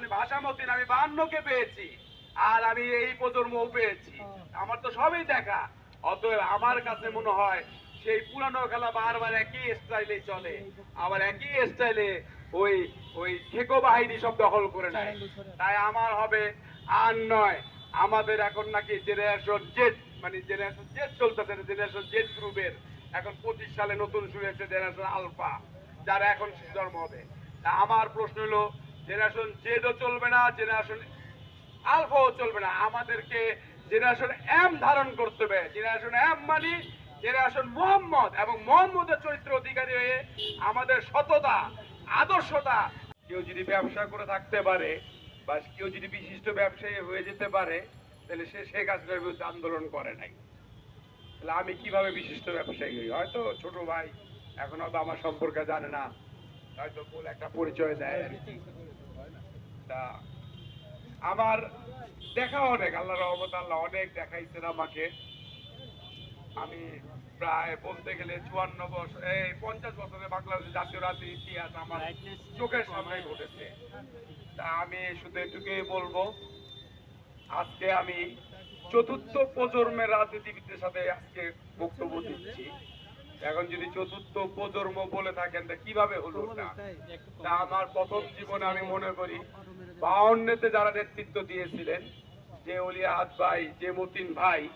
মানে ভাষা মতিন আমি বাহান্নকে পেয়েছি। আর আমি এই প্রজন্মও পেয়েছি। আমার তো সবই দেখা। অতএব আমার কাছে মনে হয় সেই পুরানো খেলা বারবার একই স্টাইলে চলে। আবার একই স্টাইলে ওই ওই ঠেকো বাহিনী সব দখল করে নেয়। তাই আমার হবে আর নয়। আমাদের এখন নাকি জেনারেশন জেড মানে জেনারেশন জেড চলতেছে জেনারেশন জেড গ্রুপের। এখন পঁচিশ সালে নতুন শুরু হয়েছে জেনারেশন আলফা যারা এখন জন্ম হবে। তা আমার প্রশ্ন হলো জেনারেশন জেডও চলবে না, জেনারেশন আলফাও চলবে না। আমাদেরকে জেনারেশন এম ধারণ করতে হবে। জেনারেশন এম মানে জেনারেশন মোহাম্মদ এবং মোহাম্মদের চরিত্র অধিকারী হয়ে আমাদের সততা, আদর্শতা, কেউ যদি ব্যবসা করে থাকতে পারে বা কেউ যদি বিশিষ্ট ব্যবসায়ী হয়ে যেতে পারে, তাহলে সে শেখ হাসিনার বিরুদ্ধে আন্দোলন করে নাই। তাহলে আমি কীভাবে বিশিষ্ট ব্যবসায়ী হই? হয়তো ছোট ভাই, এখন হয়তো আমার সম্পর্কে জানে না। হয়তো বলে একটা পরিচয় দেয়। আর আমার দেখা অনেক, আল্লাহ রহমত আল্লাহ অনেক দেখাইছেন আমাকে। আমি প্রায় বলতে গেলে চুয়ান্ন বছর, এই পঞ্চাশ বছরে বাংলাদেশের জাতীয় রাজনীতি ইতিহাস আমার চোখের সামনে ঘটেছে। তা আমি শুধু এটুকুই বলব, আজকে আমি চতুর্থ প্রজন্মের রাজনীতিবিদদের সাথে আজকে বক্তব্য দিচ্ছি। এখন যদি চতুর্থ প্রজন্ম বলে থাকেন তা কীভাবে হলো তা? আমার প্রথম জীবনে আমি মনে করি বাউন্নতে যারা নেতৃত্ব দিয়েছিলেন যে অলিয়াহাত ভাই যে মতিন ভাই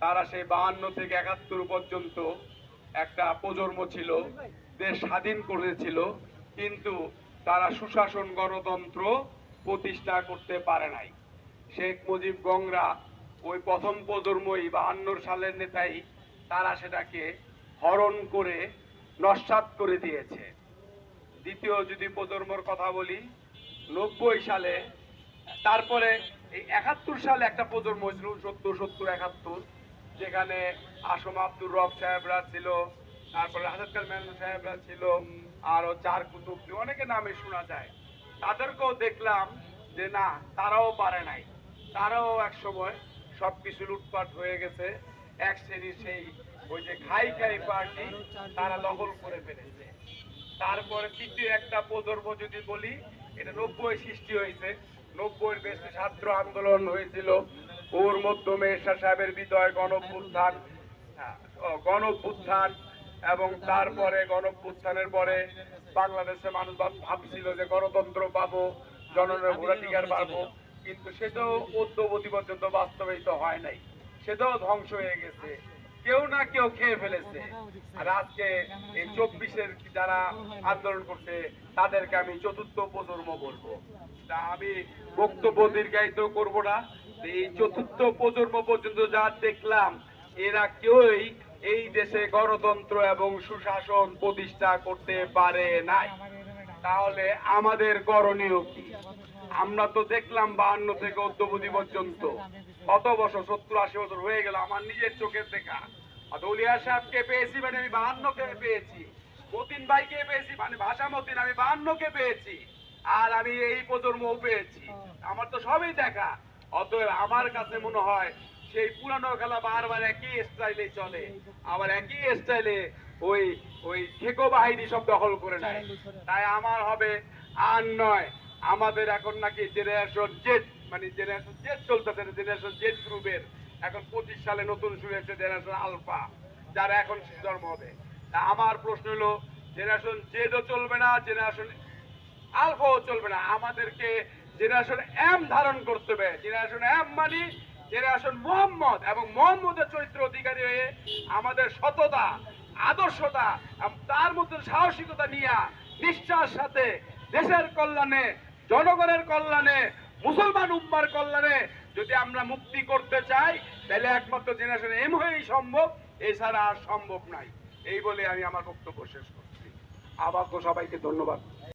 তারা সেই বাহান্ন থেকে একাত্তর পর্যন্ত একটা প্রজন্ম ছিল দেশ স্বাধীন করেছিল কিন্তু তারা সুশাসন গণতন্ত্র প্রতিষ্ঠা করতে পারে নাই। শেখ মুজিব গংরা ওই প্রথম প্রজন্মই বাহান্ন সালের নেতাই তারা সেটাকে হরণ করে নস্বাত করে দিয়েছে। দ্বিতীয় যদি প্রজন্মর কথা বলি, নব্বই সালে, তারপরে এই একাত্তর সালে একটা প্রজন্ম হয়েছিল, সত্তর সত্তর, একাত্তর, যেখানে আসম আব্দুর রব সাহেবরা ছিল, তারপরে হাজার খান মেহমান সাহেবরা ছিল আরও চার কুতুব অনেকে নামে শোনা যায়। তাদেরকেও দেখলাম যে না, তারাও পারে নাই। তারাও এক সময় সবকিছু লুটপাট হয়ে গেছে, এক শ্রেণির সেই ওই যে খাই খাই পার্টি, তারা দখল করে ফেলেছে। তারপরে তৃতীয় একটা প্রজন্ম যদি বলি, এটা নব্বই সৃষ্টি হয়েছে। নব্বই বেশি ছাত্র আন্দোলন হয়েছিল। ওর মাধ্যমে এরশাদ সাহেবের বিদয়, গণপুত্থান গণপুত্থান এবং তারপরে গণপুত্থানের পরে বাংলাদেশে মানুষ ভাবছিল যে গণতন্ত্র পাবো, জনগণের ভোটাধিকার পাবো। কিন্তু সেটাও অদ্যবধি পর্যন্ত বাস্তবায়িত হয় নাই। সেটাও ধ্বংস হয়ে গেছে। কেউ না কেউ খেয়ে ফেলেছে। আর আজকে এই চব্বিশের যারা আন্দোলন করছে, তাদেরকে আমি চতুর্থ প্রজন্ম বলব। আমি বক্তব্য দীর্ঘায়িত করব না। এই চতুর্থ প্রজন্ম পর্যন্ত যা দেখলাম, এরা কেউই এই দেশে গণতন্ত্র এবং সুশাসন প্রতিষ্ঠা করতে পারে নাই। তাহলে আমাদের করণীয় কি? আমরা তো দেখলাম বাহান্ন থেকে অদ্যবধি পর্যন্ত। কত বছর? সত্তর আশি বছর হয়ে গেল আমার নিজের চোখের দেখা। আর দলিয়া সাহেবকে পেয়েছি মানে আমি বাহান্নকে পেয়েছি। মতিন ভাইকে পেয়েছি মানে ভাষা মতিন আমি বাহান্নকে পেয়েছি। আর আমি এই প্রজন্মও পেয়েছি। আমার তো সবই দেখা। অতএব আমার কাছে মনে হয় সেই পুরানো খেলা বারবার একই স্টাইলে চলে। আবার একই স্টাইলে ওই ওই ঠেকো বাহিনী সব দখল করে নেয়। তাই আমার হবে আর নয়। আমাদের এখন নাকি জেনারেশন জেড মানে জেনারেশন জেড চলতেছে জেনারেশন জেড গ্রুপের। এখন পঁচিশ সালে নতুন শুরু হয়েছে জেনারেশন আলফা যারা এখন জন্ম হবে। তা আমার প্রশ্ন হলো জেনারেশন জেডও চলবে না জেনারেশন আলফাও চলবে না? আমাদেরকে জেনারেশন এম ধারণ করতে হবে। জেনারেশন এম মানে জেনারেশন মোহাম্মদ এবং মোহাম্মদের চরিত্র অধিকারী হয়ে আমাদের সততা, আদর্শতা তার মধ্যে সাহসিকতা নিয়ে নিষ্ঠার সাথে দেশের কল্যাণে জনগণের কল্যাণে, মুসলমান উম্মার কল্যাণে যদি আমরা মুক্তি করতে চাই, তাহলে একমাত্র জেনারেশন এম হয়েই সম্ভব, এছাড়া আর সম্ভব নাই। এই বলে আমি আমার বক্তব্য শেষ করছি। আবার সবাইকে ধন্যবাদ।